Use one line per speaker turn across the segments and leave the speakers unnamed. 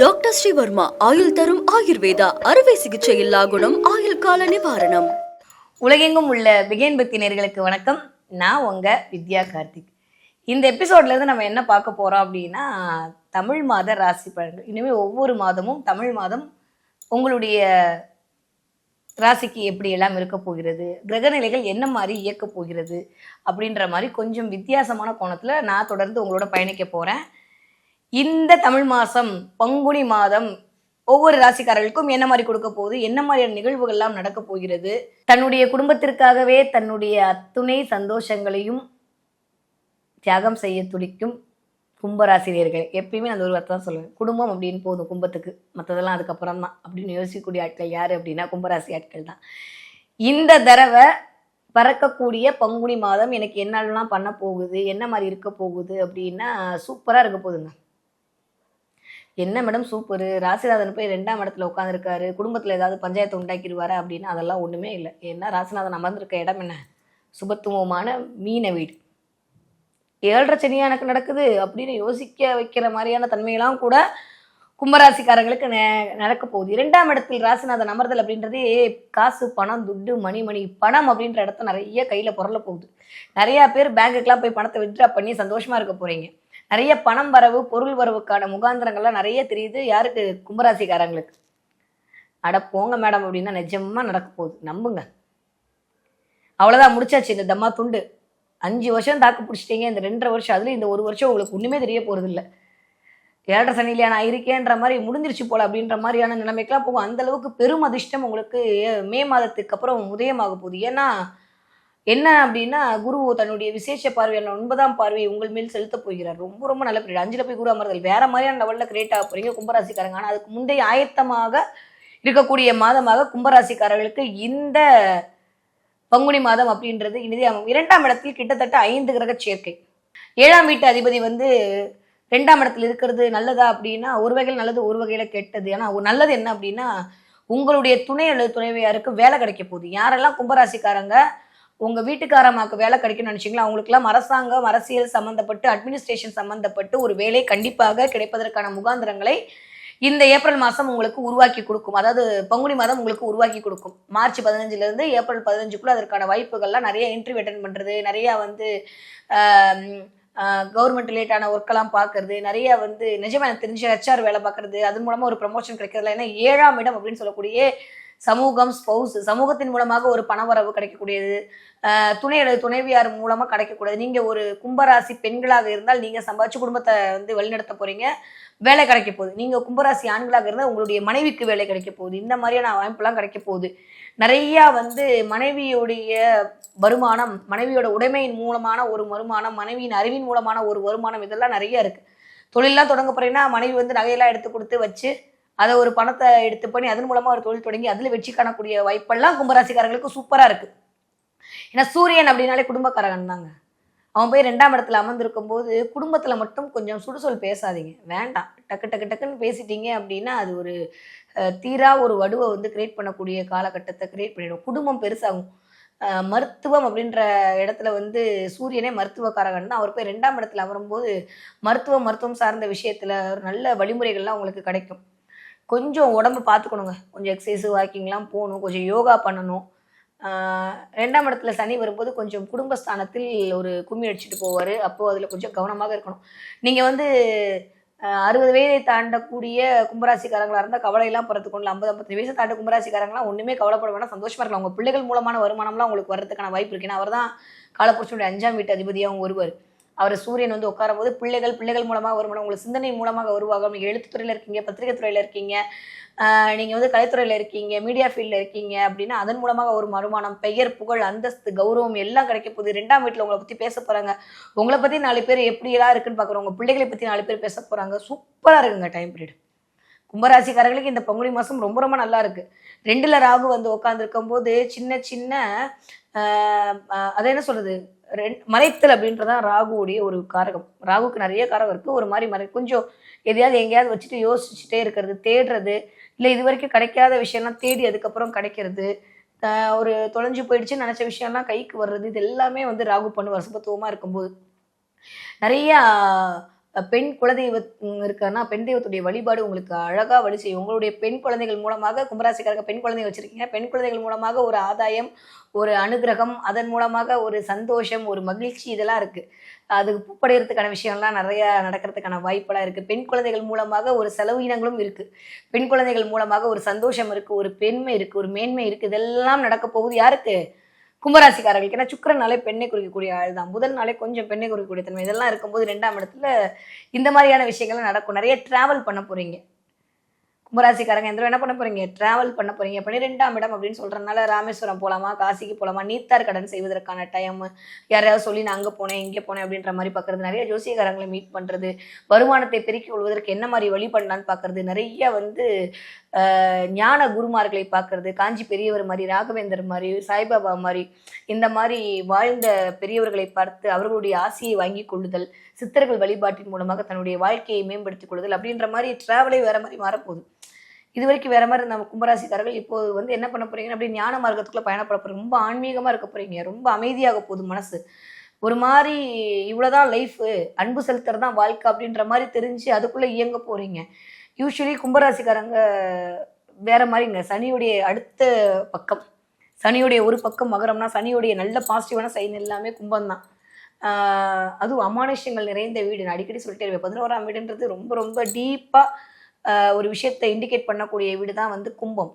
Doctor Sreevarma ஆயுள் தரும் ஆயுர்வேதா அறுவை சிகிச்சை இல்லா குணம் ஆயுள் கால நிவாரணம்.
உலகெங்கும் உள்ள பிகேன் பக்தி நேர்களுக்கு வணக்கம். நான் உங்க வித்யா கார்த்திக். இந்த எபிசோட்ல இருந்து நம்ம என்ன பார்க்க போறோம் அப்படின்னா தமிழ் மாத ராசி பலன்கள். இனிமேல் ஒவ்வொரு மாதமும் தமிழ் மாதம் உங்களுடைய ராசிக்கு எப்படி எல்லாம் இருக்க போகிறது கிரகநிலைகள் என்ன மாதிரி இயக்க போகிறது அப்படின்ற மாதிரி கொஞ்சம் வித்தியாசமான கோணத்துல நான் தொடர்ந்து உங்களோட பயணிக்க போறேன். இந்த தமிழ் மாதம் பங்குனி மாதம் ஒவ்வொரு ராசிக்காரர்களுக்கும் என்ன மாதிரி கொடுக்க போகுது? என்ன மாதிரியான நிகழ்வுகள்லாம் நடக்க போகிறது? தன்னுடைய குடும்பத்திற்காகவே தன்னுடைய அத்துணை சந்தோஷங்களையும் தியாகம் செய்ய துடிக்கும் கும்பராசினியர்கள். எப்பயுமே அந்த ஒரு வார்த்தை தான் சொல்லுவேன். குடும்பம் அப்படின்னு போதும் கும்பத்துக்கு. மற்றதெல்லாம் அதுக்கப்புறம் தான். அப்படின்னு யோசிக்கக்கூடிய ஆட்கள் யார் அப்படின்னா கும்பராசி ஆட்கள் தான். இந்த தடவை பறக்கக்கூடிய பங்குனி மாதம் எனக்கு என்னெல்லாம் பண்ண போகுது? என்ன மாதிரி இருக்க போகுது அப்படின்னா சூப்பராக இருக்க போகுதுங்க. என்ன மேடம் சூப்பர் ராசிநாதன் போய் ரெண்டாம் இடத்துல உட்காந்துருக்காரு குடும்பத்தில் ஏதாவது பஞ்சாயத்து உண்டாக்கிடுவாரு அப்படின்னு அதெல்லாம் ஒன்றுமே இல்லை. ஏன்னா ராசிநாதன் அமர்ந்திருக்க இடம் என்ன? சுபத்துவமான மீன வீடு. ஏழரை சனியாக எனக்கு நடக்குது அப்படின்னு யோசிக்க வைக்கிற மாதிரியான தன்மையெல்லாம் கூட கும்பராசிக்காரங்களுக்கு நெ- நடக்க போகுது. இரண்டாம் இடத்தில் ராசிநாதன் அமர்தல் அப்படின்றதே காசு பணம் துட்டு மணி மணி பணம் அப்படின்ற இடத்த நிறைய கையில் புரள போகுது. நிறையா பேர் பேங்குக்கெலாம் போய் பணத்தை வித்ட்ரா பண்ணி சந்தோஷமாக இருக்க போகிறீங்க நிறைய பணம் வரவு பொருள் வரவுக்கான முகாந்திரங்கள்லாம் நிறைய தெரியுது. யாருக்கு? கும்பராசிக்காரங்களுக்கு. அட போங்க மேடம் அப்படின்னா நிஜமா நடக்க போகுது. நம்புங்க. அவ்வளோதான் முடிச்சாச்சு. இந்த தம்மா துண்டு. அஞ்சு வருஷம் தாக்கு பிடிச்சிட்டீங்க. இந்த ரெண்டரை வருஷம் அதுல இந்த ஒரு வருஷம் உங்களுக்கு ஒண்ணுமே தெரிய போறது இல்லை ஏழரை சனிலையா நான் இருக்கேன்ற மாதிரி முடிஞ்சிருச்சு போல அப்படின்ற மாதிரியான நிலைமைக்கெல்லாம் போகும். அந்த அளவுக்கு பெரும் அதிர்ஷ்டம் உங்களுக்கு மே மாதத்துக்கு அப்புறம் உதயமாக போகுது. ஏன்னா என்ன அப்படின்னா குரு தன்னுடைய விசேஷ பார்வையான ஒன்பதாம் பார்வை உங்கள் மேல் செலுத்த போகிறார். ரொம்ப ரொம்ப நல்ல பீரியட் அஞ்சில் போய் குரு அமர்தல். வேற மாதிரியான லெவலில் கிரியேட் ஆக போறீங்க கும்பராசிக்காரங்க. ஆனால் அதுக்கு முந்தைய ஆயத்தமாக இருக்கக்கூடிய மாதமாக கும்பராசிக்காரர்களுக்கு இந்த பங்குனி மாதம் அப்படின்றது இனிதியாகும். இரண்டாம் இடத்தில் கிட்டத்தட்ட ஐந்து கிரக சேர்க்கை. ஏழாம் வீட்டு அதிபதி வந்து ரெண்டாம் இடத்துல இருக்கிறது நல்லதா அப்படின்னா ஒரு வகையில் நல்லது ஒரு வகையில் கெட்டது. ஏன்னா நல்லது என்ன அப்படின்னா உங்களுடைய துணை அல்லது துணைவியாருக்கு வேலை கிடைக்க போகுது. யாரெல்லாம் கும்பராசிக்காரங்க உங்க வீட்டுக்காரமாக்கு வேலை கிடைக்கும்னு நினைச்சீங்களா? அவங்களுக்குலாம் அரசாங்கம் அரசியல் சம்பந்தப்பட்டு அட்மினிஸ்ட்ரேஷன் சம்பந்தப்பட்டு ஒரு வேலை கண்டிப்பாக கிடைப்பதற்கான முகாந்திரங்களை இந்த ஏப்ரல் மாதம் உங்களுக்கு உருவாக்கி கொடுக்கும். அதாவது பங்குனி மாதம் உங்களுக்கு உருவாக்கி கொடுக்கும். மார்ச் பதினஞ்சுலேருந்து ஏப்ரல் பதினஞ்சுக்குள்ள அதற்கான வாய்ப்புகள்லாம் நிறைய இன்டர்வியூ அட்டன் பண்ணுறது நிறைய வந்து கவர்மெண்ட் ரிலேட்டான ஒர்க்கெல்லாம் பார்க்கறது நிறைய வந்து நிஜமாக எனக்கு தெரிஞ்ச ஹெச்ஆர் வேலை பார்க்கறது அது மூலமாக ஒரு ப்ரமோஷன் கிடைக்கிறதுல ஏன்னா ஏழாம் இடம் அப்படின்னு சொல்லக்கூடிய சமூகம் ஸ்பௌஸ் சமூகத்தின் மூலமாக ஒரு பணவரவு கிடைக்கக்கூடியது. துணை அல்லது துணைவியார் மூலமா கிடைக்கக்கூடாது. நீங்க ஒரு கும்பராசி பெண்களாக இருந்தால் நீங்க சம்பாதிச்சு குடும்பத்தை வந்து வழிநடத்த போறீங்க. வேலை கிடைக்க போகுது. நீங்க கும்பராசி ஆண்களாக இருந்தால் உங்களுடைய மனைவிக்கு வேலை கிடைக்க போகுது. இந்த மாதிரியான வாய்ப்புலாம் கிடைக்க போகுது. நிறைய வந்து மனைவியுடைய வருமானம் மனைவியோட உடைமையின் மூலமான ஒரு வருமானம் மனைவியின் அறிவின் மூலமான ஒரு வருமானம் இதெல்லாம் நிறைய இருக்கு. தொழிலெல்லாம் தொடங்க போறீங்கன்னா மனைவி வந்து நகையெல்லாம் எடுத்து கொடுத்து வச்சு அதை ஒரு பணத்தை எடுத்து பண்ணி அதன் மூலமா ஒரு தொழில் தொடங்கி அதுல வெற்றி காணக்கூடிய வாய்ப்பெல்லாம் கும்பராசிக்காரர்களுக்கு சூப்பரா இருக்கு. ஏன்னா சூரியன் அப்படின்னாலே குடும்பக்காரகன் தாங்க. அவன் போய் ரெண்டாம் இடத்துல அமர்ந்திருக்கும் போது குடும்பத்துல மட்டும் கொஞ்சம் சுடுசொல் பேசாதீங்க. வேண்டாம். டக்கு டக்கு டக்குன்னு பேசிட்டீங்க அப்படின்னா அது ஒரு தீரா ஒரு வடுவை வந்து கிரியேட் பண்ணக்கூடிய காலகட்டத்தை கிரியேட் பண்ணிடும். குடும்பம் பெருசாகும். மருத்துவம் அப்படின்ற இடத்துல வந்து சூரியனே மருத்துவக்காரகன் தான். அவர் போய் ரெண்டாம் இடத்துல அமரும்போது மருத்துவம் மருத்துவம் சார்ந்த விஷயத்துல ஒரு நல்ல வழிமுறைகள்லாம் உங்களுக்கு கிடைக்கும். கொஞ்சம் உடம்பு பார்த்துக்கணுங்க கொஞ்சம் எக்ஸசைஸ் வாக்கிங்லாம் போகணும். கொஞ்சம் யோகா பண்ணணும். ரெண்டாம் இடத்துல சனி வரும்போது கொஞ்சம் குடும்பஸ்தானத்தில் ஒரு கும்மி அடிச்சுட்டு போவார். அப்போது அதில் கொஞ்சம் கவனமாக இருக்கணும். நீங்கள் வந்து அறுபது வயதை தாண்டக்கூடிய கும்பராசிக்காரங்களாக இருந்தால் கவலையெல்லாம் பிறத்து கொண்டு ஐம்பது ஐம்பத்தஞ்சு வயசு தாண்ட கும்பராசிக்காரங்களாம் ஒன்றுமே கவலைப்பட வேணாம். சந்தோஷமாக இருக்கலாம். உங்கள் பிள்ளைகள் மூலமான வருமானம்லாம் உங்களுக்கு வர்றதுக்கான வாய்ப்பு இருக்கு. ஏன்னா அவர் தான் காலப்புருஷனுடைய அஞ்சாம் வீட்டு அதிபதியாகவும் வருவார். அவர் சூரியன் வந்து உட்காரும் போது பிள்ளைகள் பிள்ளைகள் மூலமாக வருமானம் உங்களுக்கு சிந்தனை மூலமாக உருவாகும். நீங்கள் எழுத்துத்துறையில் இருக்கீங்க பத்திரிகை துறையில் இருக்கீங்க நீங்கள் வந்து கலைத்துறையில் இருக்கீங்க மீடியா ஃபீல்டில் இருக்கீங்க அப்படின்னா அதன் மூலமாக ஒரு வருமானம் பெயர் புகழ் அந்தஸ்து கௌரவம் எல்லாம் கிடைக்க போகுது. ரெண்டாம் வீட்டில் உங்களை பற்றி பேச போகிறாங்க உங்களை பற்றி நாலு பேர் எப்படியெல்லாம் இருக்குன்னு பார்க்குறோம் உங்கள் பிள்ளைகளை பற்றி நாலு பேர் பேச போகிறாங்க சூப்பராக இருக்குங்க டைம் பீரியட் கும்பராசிக்காரர்களுக்கு இந்த பங்குனி மாதம் ரொம்ப ரொம்ப நல்லா இருக்கு. ரெண்டுல ராகு வந்து உட்காந்துருக்கும் போது சின்ன சின்ன அது அதை என்ன சொல்றது? ரெண்- மறைத்தல் அப்படின்றதான் ராகுவுடைய ஒரு காரகம். ராகுக்கு நிறைய காரகம் இருக்கு. ஒரு மாதிரி மறை கொஞ்சம் எதையாவது எங்கேயாவது வச்சுட்டு யோசிச்சுட்டே இருக்கிறது தேடுறது இல்லை இது வரைக்கும் கிடைக்காத விஷயம்லாம் தேடி அதுக்கப்புறம் கிடைக்கிறது ஒரு தொலைஞ்சு போயிடுச்சுன்னு நினச்ச விஷயம்லாம் கைக்கு வர்றது இது எல்லாமே வந்து ராகு பண்ணுவார் சுபத்துவமாக இருக்கும்போது. நிறையா பெண் குலதெய்வ ம், இருக்கான்னா பெண் தெய்வத்துடைய வழிபாடு உங்களுக்கு அழகா வழி செய்யும் உங்களுடைய பெண் குழந்தைகள் மூலமாக கும்பராசிக்காரங்க பெண் குழந்தைங்க வச்சிருக்கீங்க. பெண் குழந்தைகள் மூலமாக ஒரு ஆதாயம் ஒரு அனுகிரகம் அதன் மூலமாக ஒரு சந்தோஷம் ஒரு மகிழ்ச்சி இதெல்லாம் இருக்கு. அதுக்கு பூப்படைகிறதுக்கான விஷயம்லாம் நிறைய நடக்கிறதுக்கான வாய்ப்பெல்லாம் இருக்கு. பெண் குழந்தைகள் மூலமாக ஒரு செலவினங்களும் இருக்கு. பெண் குழந்தைகள் மூலமாக ஒரு சந்தோஷம் இருக்கு ஒரு பெண்மை இருக்கு ஒரு மேன்மை இருக்கு. இதெல்லாம் நடக்க போகுது யாருக்கு? கும்பராசிக்காரர்களுக்கு. ஏன்னா சுக்கரனாலே பெண்ணை குறிக்கக்கூடிய ஆள் தான் புதன்னாலே கொஞ்சம் பெண்ணை குறிக்கக்கூடிய தன்மை. இதெல்லாம் இருக்கும்போது ரெண்டாம் இடத்துல இந்த மாதிரியான விஷயங்கள்லாம் நடக்கும். நிறைய டிராவல் பண்ண போறீங்க. கும்பராசிக்காரங்க எந்த என்ன பண்ண போறீங்க? டிராவல் பண்ண போறீங்க. பன்னிரெண்டாம் இடம் அப்படின்னு சொல்றதுனால ராமேஸ்வரம் போலாமா? காசிக்கு போலாமா? நீத்தார் கடன் செய்வதற்கான டைம் யாரையாவது சொல்லி நான் அங்கே போனேன் இங்கே போனேன் அப்படின்ற மாதிரி பார்க்கறது நிறைய ஜோசியக்காரங்களை மீட் பண்றது. வருமானத்தை பெருக்கிக் கொள்வதற்கு என்ன மாதிரி வழி பண்ணலான்னு பார்க்கறது நிறைய வந்து ஞான குருமார்களை பார்க்கறது காஞ்சி பெரியவர் மாதிரி ராகவேந்தர் மாதிரி சாய்பாபா மாதிரி இந்த மாதிரி வாழ்ந்த பெரியவர்களை பார்த்து அவர்களுடைய ஆசையை வாங்கி கொள்ளுதல் சித்தர்கள் வழிபாட்டின் மூலமாக தன்னுடைய வாழ்க்கையை மேம்படுத்திக் கொள்ளுதல் அப்படின்ற மாதிரி டிராவலே வேற மாதிரி மாறப்போகுது. இது வரைக்கும் வேற மாதிரி நம்ம கும்பராசிக்காரர்கள் இப்போ வந்து என்ன பண்ண போறீங்க அப்படி ஞான மார்க்கத்துக்குள்ள பயணப்பட போறீங்க. ரொம்ப ஆன்மீகமா இருக்க போறீங்க. ரொம்ப அமைதியாக போகுது மனசு. ஒரு மாதிரி இவ்வளோதான் லைஃப் அன்பு செலுத்துறது தான் வாழ்க்கை அப்படின்ற மாதிரி தெரிஞ்சு அதுக்குள்ளே இயங்க போகிறீங்க யூஸ்வலி கும்பராசிக்காரங்க வேற மாதிரிங்க சனியுடைய அடுத்த பக்கம். சனியுடைய ஒரு பக்கம் மகரம்னா சனியுடைய நல்ல பாசிட்டிவான சைன் எல்லாமே கும்பம் தான் அதுவும் அமானுஷ்யங்கள் நிறைந்த வீடு. நான் அடிக்கடி சொல்லிட்டே இருப்பேன். பதினோராம் வீடுன்றது ரொம்ப ரொம்ப டீப்பாக ஒரு விஷயத்தை இண்டிகேட் பண்ணக்கூடிய வீடு தான் வந்து கும்பம்.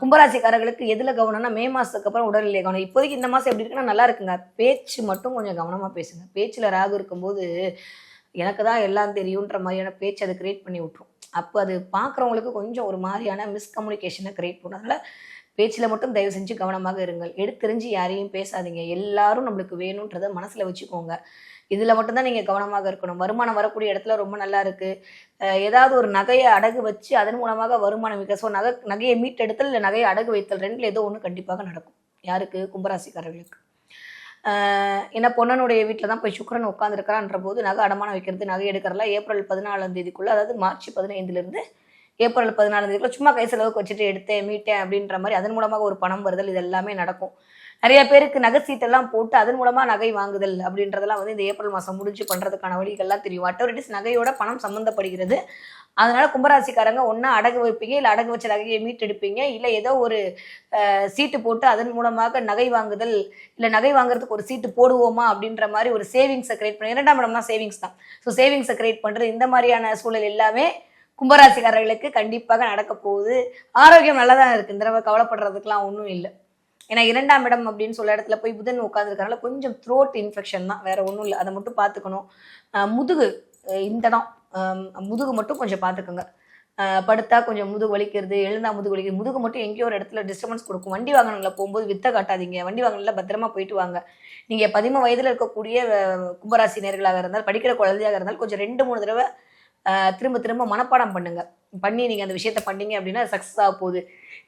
கும்பராசிக்காரர்களுக்கு எதில் கவனம்னா மே மாதத்துக்கு அப்புறம் உடல்நிலை கவனம். இப்போதைக்கு இந்த மாதம் எப்படி இருக்குன்னா நல்லா இருக்குங்க. பேச்சு மட்டும் கொஞ்சம் கவனமாக பேசுங்க. பேச்சில் ராகு இருக்கும்போது எனக்கு தான் எல்லாம் தெரியுன்ற மாதிரியான பேச்சு அதை கிரியேட் பண்ணி விட்டுரும். அப்போ அது பார்க்குறவங்களுக்கு கொஞ்சம் ஒரு மாதிரியான மிஸ்கம்யூனிகேஷனை கிரியேட் பண்ணும். அதனால் பேச்சில் மட்டும் தயவு செஞ்சு கவனமாக இருங்கள். எடுத்தெறிஞ்சு யாரையும் பேசாதீங்க. எல்லாரும் நம்மளுக்கு வேணுன்றதை மனசில் வச்சுக்கோங்க. இதில் மட்டும்தான் நீங்கள் கவனமாக இருக்கணும். வருமானம் வரக்கூடிய இடத்துல ரொம்ப நல்லா இருக்குது ஏதாவது ஒரு நகையை அடகு வச்சு அதன் மூலமாக வருமானம் மிக ஸோ நகை நகையை மீட்டெடுத்தல் இல்லை நகையை அடகு வைத்தல் ரெண்டில் ஏதோ ஒன்று கண்டிப்பாக நடக்கும். யாருக்கு? கும்பராசிக்காரர்களுக்கு. ஏன்னா பொண்ணனுடைய வீட்டில் தான் போய் சுக்கிரன் உட்காந்துருக்கிறான்ற போது நகை அடமானம் வைக்கிறது நகை எடுக்கிறலாம் ஏப்ரல் பதினாலாம் தேதிக்குள்ளே அதாவது மார்ச் பதினைந்துலேருந்து ஏப்ரல் பதினாலாம் தேதிக்குள்ள சும்மா கை செலவுக்கு வச்சுட்டு எடுத்தேன் மீட்டேன் அப்படின்ற மாதிரி அதன் மூலமாக ஒரு பணம் வருதல் இது எல்லாமே நடக்கும். நிறைய பேருக்கு நகை சீட்டெல்லாம் போட்டு அதன் மூலமா நகை வாங்குதல் அப்படின்றதெல்லாம் வந்து இந்த ஏப்ரல் மாதம் முடிஞ்சு பண்றதுக்கான வழிகள்லாம் தெரியும். வாட் இட் இஸ் நகையோட பணம் சம்மந்தப்படுகிறது அதனால கும்பராசிக்காரங்க ஒன்றா அடகு வைப்பீங்க இல்லை அடகு வச்ச நகையை மீட்டெடுப்பீங்க இல்லை ஏதோ ஒரு சீட்டு போட்டு அதன் மூலமாக நகை வாங்குதல் இல்லை நகை வாங்குறதுக்கு ஒரு சீட்டு போடுவோமா அப்படின்ற மாதிரி ஒரு சேவிங்ஸை கிரியேட் பண்ணி இரண்டாம் இடம்னா சேவிங்ஸ் தான். ஸோ சேவிங்ஸை கிரியேட் பண்ணுறது இந்த மாதிரியான சூழல் எல்லாமே கும்பராசிக்காரர்களுக்கு கண்டிப்பாக நடக்க போகுது. ஆரோக்கியம் நல்லா தான் இருக்குது இந்த தடவை கவலைப்படுறதுக்கெலாம் ஒன்றும் இல்லை. ஏன்னா இரண்டாம் இடம் அப்படின்னு சொல்ல இடத்துல போய் புதன் உட்காந்துருக்கனால கொஞ்சம் த்ரோட் இன்ஃபெக்ஷன் தான். வேற ஒன்றும் இல்லை. அதை மட்டும் பார்த்துக்கணும். முதுகு இந்த இடம் முதுகு மட்டும் கொஞ்சம் பார்த்துக்கோங்க. படுத்தா கொஞ்சம் முதுகு வலிக்கிறது எழுந்தா முதுகு வலிக்கிறது. முதுகு மட்டும் எங்கேயோ ஒரு இடத்துல டிஸ்டர்பன்ஸ் கொடுக்கும். வண்டி வாகனங்களில் போகும்போது வித்த காட்டாதீங்க. வண்டி வாகனங்களில் பத்திரமா போயிட்டு வாங்க. நீங்கள் பதிம வயதில் இருக்கக்கூடிய கும்பராசி நேர்களாக இருந்தால் படிக்கிற குழந்தையாக இருந்தால் கொஞ்சம் ரெண்டு மூணு தடவை திரும்ப திரும்ப மனப்பாடம் பண்ணுங்க. பண்ணி நீங்கள் அந்த விஷயத்த பண்ணீங்க அப்படின்னா சக்ஸஸ் ஆக போகுது.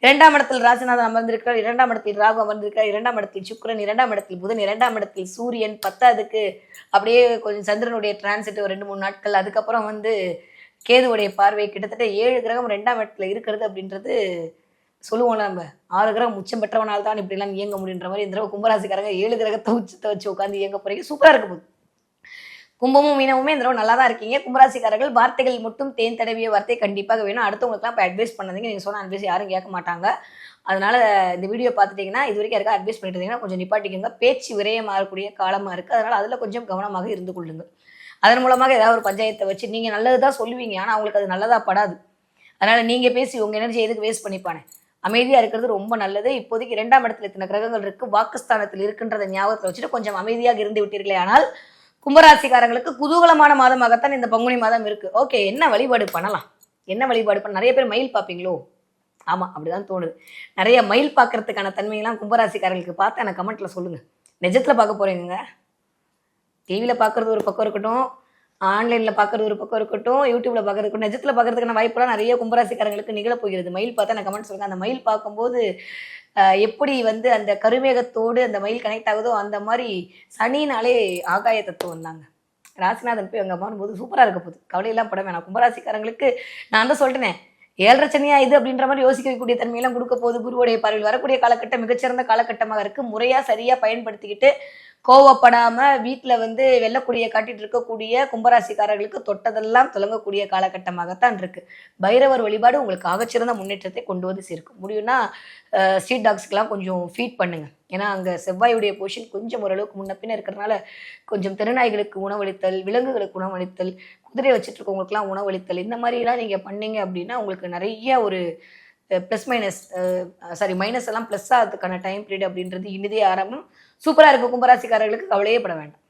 இரண்டாம் இடத்தில் ராசிநாதன் அமர்ந்திருக்கிறார் இரண்டாம் இடத்தில் ராகு அமர்ந்திருக்கிறார் இரண்டாம் இடத்தில் சுக்கிரன் இரண்டாம் இடத்தில் புதன் இரண்டாம் இடத்தில் சூரியன் பத்தாவதுக்கு அப்படியே கொஞ்சம் சந்திரனுடைய டிரான்சிட் ஒரு ரெண்டு மூணு நாட்கள். அதுக்கப்புறம் வந்து கேதுவுடைய பார்வை கிட்டத்தட்ட ஏழு கிரகம் ரெண்டாம் இடத்துல இருக்கிறது அப்படின்றது சொல்லுவோம்ல நம்ம ஆறு கிரகம் உச்சம் பெற்றவனால் தான் இப்படிலாம் இயங்க முடியுன்ற மாதிரி இந்த தடவை கும்பராசிக்காரங்க ஏழு கிரகத்தை உச்சத்தை வச்சு உட்காந்து இயங்க போறீங்க. சூப்பராக இருக்க போகுது கும்பமும் மீனமுமே இந்த தடவை நல்லா தான் இருக்கீங்க. கும்பராசிக்காரர்கள் வார்த்தைகள் மட்டும் தேன் தடவிய வார்த்தை கண்டிப்பாக வேணும். அடுத்தவங்களுக்குலாம் இப்போ அட்வைஸ் பண்ணதுங்க. நீங்கள் சொன்ன அட்வைஸ் யாரும் கேட்க மாட்டாங்க. அதனால இந்த வீடியோ பார்த்துட்டீங்கன்னா இது வரைக்கும் யாருக்கா அட்வைஸ் பண்ணிட்டு இருந்தீங்கன்னா கொஞ்சம் நிப்பாட்டிக்கோங்க. பேச்சு விரயமாகக்கூடிய காலமாக இருக்குது அதனால் அதில் கொஞ்சம் கவனமாக இருந்து கொள்ளுங்க. அதன் மூலமாக ஏதாவது ஒரு பஞ்சாயத்தை வச்சு நீங்கள் நல்லது தான் சொல்லுவீங்க. ஆனால் அவங்களுக்கு அது நல்லதா படாது. அதனால் நீங்கள் பேசி உங்கள் எனர்ஜி எதுக்கு வேஸ்ட் பண்ணிப்பானே? அமைதியாக இருக்கிறது ரொம்ப நல்லது. இப்போதைக்கு இரண்டாம் இடத்துல இத்தனை கிரகங்கள் இருக்குது வாக்குஸ்தானத்தில் இருக்கின்றத ஞாபகத்தில் வச்சுட்டு கொஞ்சம் அமைதியாக இருந்து விட்டீர்களே ஆனால் கும்பராசிக்காரங்களுக்கு குதூகலமான மாதமாகத்தான் இந்த பங்குனி மாதம் இருக்கு. ஓகே என்ன வழிபாடு பண்ணலாம்? என்ன வழிபாடு பண்ண நிறைய பேர் மயில் பார்ப்பீங்களோ? ஆமா அப்படிதான் தோணுது. நிறைய மயில் பார்க்கறதுக்கான தன்மையெல்லாம் கும்பராசிக்காரர்களுக்கு பார்த்து எனக்கு கமெண்ட்ல சொல்லுங்க. நிஜத்துல பார்க்க போறீங்க டிவியில் பார்க்கறது ஒரு பக்கம் இருக்கட்டும் ஆன்லைனில் பார்க்கறது ஒரு பக்கம் இருக்கட்டும் யூடியூப்ல பார்க்கறது இருக்கட்டும் நிஜத்தில் பார்க்கறதுக்கான வாய்ப்புலாம் நிறைய கும்பராசிக்காரங்களுக்கு நிகழப் போகிறது மயில் பார்த்தா நான் கமெண்ட் சொல்லுங்க அந்த மயில் பார்க்கும்போது எப்படி வந்து அந்த கருமேகத்தோடு அந்த மயில் கனெக்ட் ஆகுதோ அந்த மாதிரி சனினாலே ஆகாய தத்துவம் தாங்க. ராசிநாதன் போய் அங்கே போது சூப்பராக இருக்க போகுது. கவலையெல்லாம் பட வேணாம். கும்பராசிக்காரங்களுக்கு நான் தான் சொல்லிட்டேனே ஏழரை சனியா இது அப்படின்ற மாதிரி யோசிக்கக்கூடிய தன்மையெல்லாம் கொடுக்க போகுது. குருவுடைய பார்வையில் வரக்கூடிய காலகட்டம் மிகச்சிறந்த காலகட்டமாக இருக்கு. முறையா சரியா பயன்படுத்திக்கிட்டு கோவப்படாம வீட்டுல வந்து வெள்ளக்கூடிய காட்டிட்டு இருக்கக்கூடிய கும்பராசிக்காரர்களுக்கு தொட்டதெல்லாம் துலங்கக்கூடிய காலகட்டமாகத்தான் இருக்கு. பைரவர் வழிபாடு உங்களுக்கு ஆகச்சிறந்த முன்னேற்றத்தை கொண்டு வந்து சேர்க்கும். முடியும்னா ஸ்ட்ரீட் டாக்ஸ்க்கெல்லாம் கொஞ்சம் ஃபீட் பண்ணுங்க. ஏன்னா அங்க செவ்வாயுடைய பொசிஷன் கொஞ்சம் ஓரளவுக்கு முன்ன பின்ன இருக்கிறதுனால கொஞ்சம் திருநாய்களுக்கு உணவளித்தல் விலங்குகளுக்கு உணவளித்தல் குதிரை வச்சுட்டு இருக்கவங்களுக்குலாம் உணவளித்தல் இந்த மாதிரிலாம் நீங்க பண்ணீங்க அப்படின்னா உங்களுக்கு நிறைய ஒரு ப்ளஸ் மைனஸ் சாரி மைனஸ் எல்லாம் ப்ளஸ் ஆகிறதுக்கான டைம் பீரியட் அப்படின்றது இனிதே ஆரம்பம். சூப்பராக இருக்கும் கும்பராசிக்காரர்களுக்கு கவலையே பட வேண்டாம்.